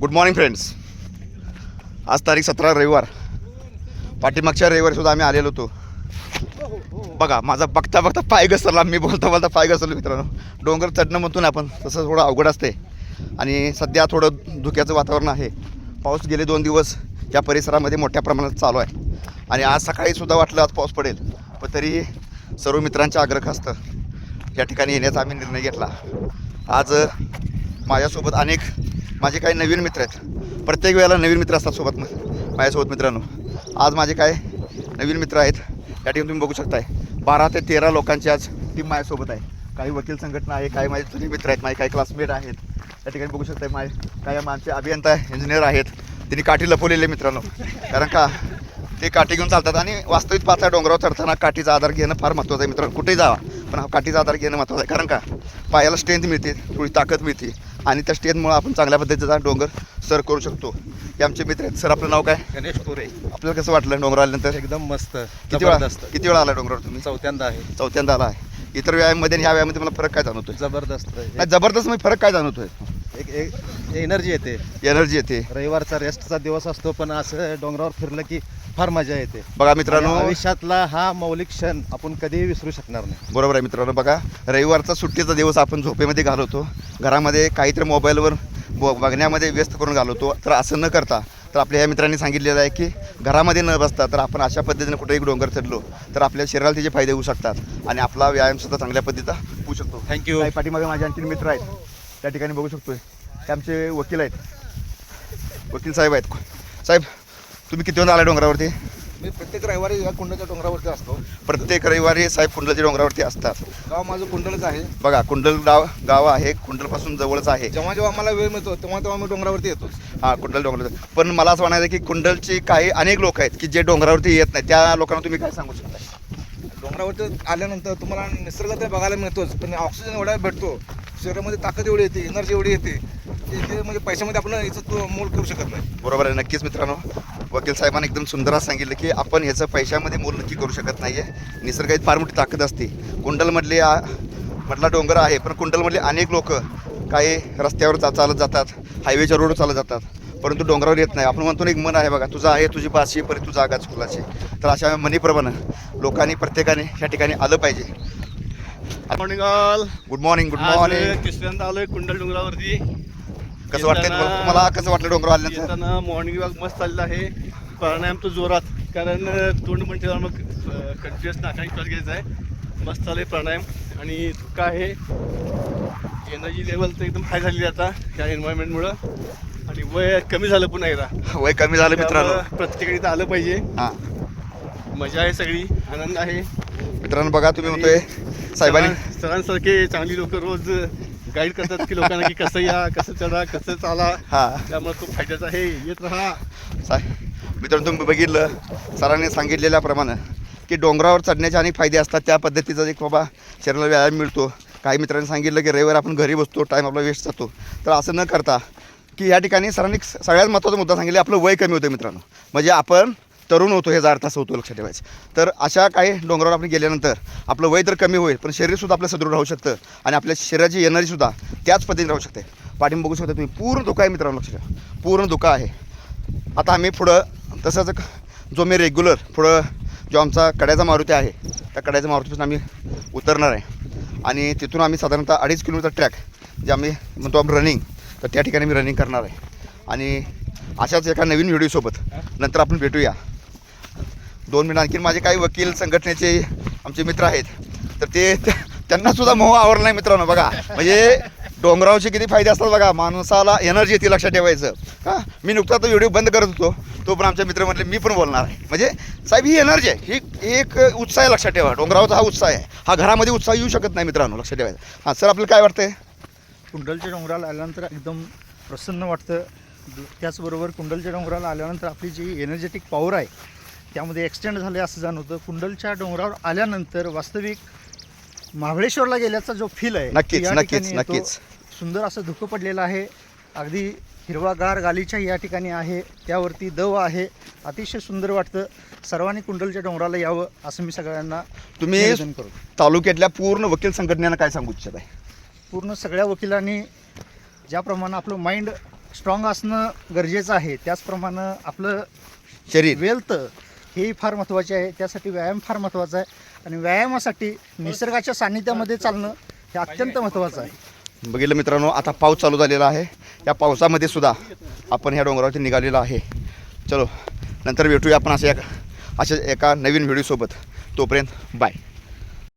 Good morning friends आज तारीख सतरा रविवार. पाठीमागच्या रविवारसुद्धा आम्ही आलेलो होतो. बघा माझा बघता बघता पाय घसरला. मी बोलता बोलता पाय घसरलो मित्रांनो. डोंगर चढणं म्हणतो ना आपण तसं थोडं अवघड असते. आणि सध्या थोडं धुक्याचं वातावरण आहे. पाऊस गेले दोन दिवस या परिसरामध्ये मोठ्या प्रमाणात चालू आहे. आणि आज सकाळीसुद्धा वाटलं आज पाऊस पडेल. पण तरी सर्व मित्रांच्या आग्रहास्तव या ठिकाणी येण्याचा आम्ही निर्णय घेतला. आज माझ्यासोबत अनेक माझे काही नवीन मित्र आहेत. प्रत्येक वेळेला नवीन मित्र असतात सोबत माझ्यासोबत मित्रांनो. आज माझे काय नवीन मित्र आहेत. या ठिकाणी तुम्ही बघू शकताय. बारा ते तेरा लोकांची आज टीम माझ्यासोबत आहे. काही वकील संघटना आहे काही माझे जुने मित्र आहेत माझे काही क्लासमेट आहेत. या ठिकाणी बघू शकताय माझे काही आमचे अभियंता इंजिनियर आहेत. त्यांनी काठी लपवलेले मित्रांनो. कारण का ते काठी घेऊन चालतात आणि वास्तविक पाचा डोंगरावर चढताना काठीचा आधार घेणं फार महत्त्वाचं आहे मित्रांनो. कुठेही जावा पण हा काठीचा आधार घेणं महत्त्वाचं आहे. कारण का पायाला स्ट्रेंथ मिळते थोडी ताकद मिळते. आणि त्या स्ट्रेंथमुळे आपण चांगल्या पद्धतीचा डोंगर सर करू शकतो. हे आमचे मित्र आहेत. सर आपलं नाव काय? गणेश टोरे आपल्याला कसं वाटलं डोंगर आल्यानंतर? एकदम मस्त. किती वेळा किती वेळा आला डोंगरावर तुम्ही? चौथ्यांदा आहे. चौथ्यांदा आला आहे. इतर व्यायाममध्ये आणि ह्या व्यायामध्ये मला फरक काय जाणवतोय? जबरदस्त. नाही जबरदस्त म्हणजे फरक काय जाणवतोय? एक एक एनर्जी येते. एनर्जी येते. रविवारचा रेस्टचा दिवस असतो पण असं डोंगरावर फिरलं की फार मजा येते. बघा मित्रांनो. आणि आयुष्यातला हा मौलिक क्षण आपण कधीही विसरू शकणार नाही. बरोबर आहे मित्रांनो बघा. रविवारचा सुट्टीचा दिवस आपण झोपेमध्ये घालवतो. घरामध्ये काहीतरी मोबाईलवर ब बघण्यामध्ये व्यस्त करून घालवतो. तर असं न करता तर आपल्या ह्या मित्रांनी सांगितलेलं आहे की घरामध्ये न बसता तर आपण अशा पद्धतीने कुठेही डोंगर चढलो तर आपल्या शरीराला त्याचे फायदे होऊ शकतात. आणि आपला व्यायामसुद्धा चांगल्या पद्धतीचा होऊ शकतो. थँक्यू काही पाठीमागे माझे आणखी मित्र आहेत. त्या ठिकाणी बघू शकतोय. ते आमचे वकील आहेत. वकील साहेब आहेत. साहेब तुम्ही किती वेळा आला डोंगरावरती? मी प्रत्येक रविवारी या कुंडलच्या डोंगरावरती असतो. प्रत्येक रविवारी साहेब कुंडलच्या डोंगरावरती असतात. गाव माझं कुंडलच आहे. बघा कुंडल गाव गाव आहे कुंडलपासून जवळच आहे. जेव्हा जेव्हा मला वेळ मिळतो तेव्हा तेव्हा मी डोंगरावरती येतो हा कुंडल डोंगर पण मला असं म्हणायचं की कुंडलची काही अनेक लोक आहेत की जे डोंगरावरती येत नाही त्या लोकांना तुम्ही काय सांगू शकता? डोंगरावरती आल्यानंतर तुम्हाला निसर्ग तर बघायला मिळतोच पण ऑक्सिजन एवढा भेटतो. शरीरामध्ये ताकद एवढी येते एनर्जी एवढी येते की ते म्हणजे पैशामध्ये आपण याचं तो मोल करू शकत नाही. बरोबर आहे नक्कीच मित्रांनो. वकील साहेबांनी एकदम सुंदर असं सांगितलं की आपण ह्याचं पैशामध्ये मोल नक्की करू शकत नाही आहे निसर्गात फार मोठी ताकद असते. कुंडलमधले मधला डोंगर आहे पण कुंडलमधले अनेक लोक काही रस्त्यावर चा चालत जातात हायवेच्या रोडवर चालत जातात. परंतु डोंगरावर येत नाही. आपण म्हणतो ना एक मन आहे बघा तुझा आहे तुझी बाशी परी तुझा आगाच फुलाची तर अशा म्हणीप्रमाणे लोकांनी प्रत्येकाने ह्या ठिकाणी आलं पाहिजे. Morning all good morning good morning तिसऱ्यांदा आलोय कुंडल डोंगरावरती. कसं वाटतंय येताना- तुम्हाला? कसं वाटलं डोंगरावर आल्यानंतर येताना मॉर्निंग वॉक मस्त चाललेला आहे. प्राणायाम तो जोरात कारण अं, तोंड म्हणते मग कंटिन्युअस नाकाने श्वास घ्यायचा आहे. मस्त चालू आहे प्राणायाम. आणि धुका आहे. एनर्जी लेवल तर एकदम हाय झालेली आहे आता ह्या एन्व्हायरमेंटमुळं आणि वय कमी झालं पुन्हा एकदा. वय कमी झालं मित्रांनो. त्यामुळं प्रत्येकाने इथं आलं पाहिजे. हां. मजा आहे सगळी आनंद आहे. मित्रांनो बघा तुम्ही म्हणतोय साहेबांनी सरां- सरांसारखे चांगली लोक रोज गाईड करतात की लोकांना की कसं या कसं चढा कसं चाला. हा. त्यामुळे खूप फायद्याचं आहे. येत राहा. साहेब मित्रांनो तुम्ही बघितलं सरांनी सांगितलेल्याप्रमाणे की डोंगरावर चढण्याचे अनेक फायदे असतात. त्या पद्धतीचा एक बाबा शरीराला व्यायाम मिळतो. काही मित्रांनी सांगितलं की रविवार आपण घरी बसतो टाईम आपला वेस्ट जातो. तर असं न करता की या ठिकाणी सरांनी सगळ्यात महत्त्वाचा मुद्दा सांगितले आपलं वय कमी होतं मित्रांनो. म्हणजे आपण तरुण होतो हे अर्थ असं होतो लक्षात ठेवायचं. तर अशा काही डोंगरावर आपण गेल्यानंतर आपलं वय तर कमी होईल पण शरीरसुद्धा आपलं सदृढ राहू शकतं आणि आपल्या शरीराची एनर्जीसुद्धा त्याच पद्धतीने राहू शकते. पाठिंबा बघू शकता तुम्ही पूर्ण धोका आहे मित्रांनो लक्षात ठेवा. पूर्ण धोका आहे. आता आम्ही पुढं तसंच जो मी रेग्युलर पुढं जो आमचा कड्याचा मारुती आहे त्या कड्याच्या मारुतीपासून आम्ही उतरणार आहे. आणि तिथून आम्ही साधारणतः अडीच किलोमीटर ट्रॅक जे आम्ही म्हणतो आम्ही रनिंग तर त्या ठिकाणी मी रनिंग करणार आहे. आणि अशाच एका नवीन व्हिडिओसोबत नंतर आपण भेटूया. दोन मिनिट आणखी माझे काही वकील संघटनेचे आमचे मित्र आहेत. तर ते त्यांनासुद्धा मोह आवडला नाही मित्रांनो बघा. म्हणजे डोंगरावचे किती फायदे असतात बघा. माणसाला एनर्जी येते लक्षात ठेवायचं. हां? मी नुकताच तो व्हिडिओ बंद करत होतो. तो पण आमच्या मित्र म्हटले मी पण बोलणार आहे. म्हणजे साहेब ही एनर्जी आहे. ही एक उत्साह आहे लक्षात ठेवा. डोंगरावचा हा उत्साह आहे. हा घरामध्ये उत्साह येऊ शकत नाही मित्रांनो लक्षात ठेवायचं. हां सर आपल्याला काय वाटतंय? कुंडलच्या डोंगराला आल्यानंतर एकदम प्रसन्न वाटतं. त्याचबरोबर कुंडलच्या डोंगराला आल्यानंतर आपली जी एनर्जेटिक पॉवर आहे त्यामध्ये एक्सटेंड झाले असं जाणवतं. कुंडलच्या डोंगरावर आल्यानंतर वास्तविक महाबळेश्वरला गेल्याचा जो फील आहे नक्कीच, या नक्कीच, ठिकाणी. नक्कीच. सुंदर असं धुकं पडलेलं आहे. अगदी हिरवागार गालीच्या या ठिकाणी आहे. त्यावरती दव आहे. अतिशय सुंदर वाटतं. सर्वांनी कुंडलच्या डोंगराला यावं असं मी सगळ्यांना तुम्ही निवेदन करतो. तालुक्यातल्या पूर्ण वकील संघटनेनं काय सांगू इच्छित? आहे पूर्ण सगळ्या वकिलांनी ज्याप्रमाणे आपलं माइंड स्ट्रॉंग असणं गरजेचं आहे त्याचप्रमाणे आपलं शरीर. वेल्थ हेही फार महत्त्वाचे आहे. त्यासाठी व्यायाम फार महत्त्वाचा आहे. आणि व्यायामासाठी निसर्गाच्या सान्निध्यामध्ये चालणं हे अत्यंत महत्त्वाचं आहे. बघितलं मित्रांनो आता पाऊस चालू झालेला आहे. या पावसामध्ये सुद्धा आपण ह्या डोंगरावरती निघालेलो आहे. चलो नंतर भेटूया आपण असं एका अशा एका नवीन व्हिडिओसोबत. तोपर्यंत बाय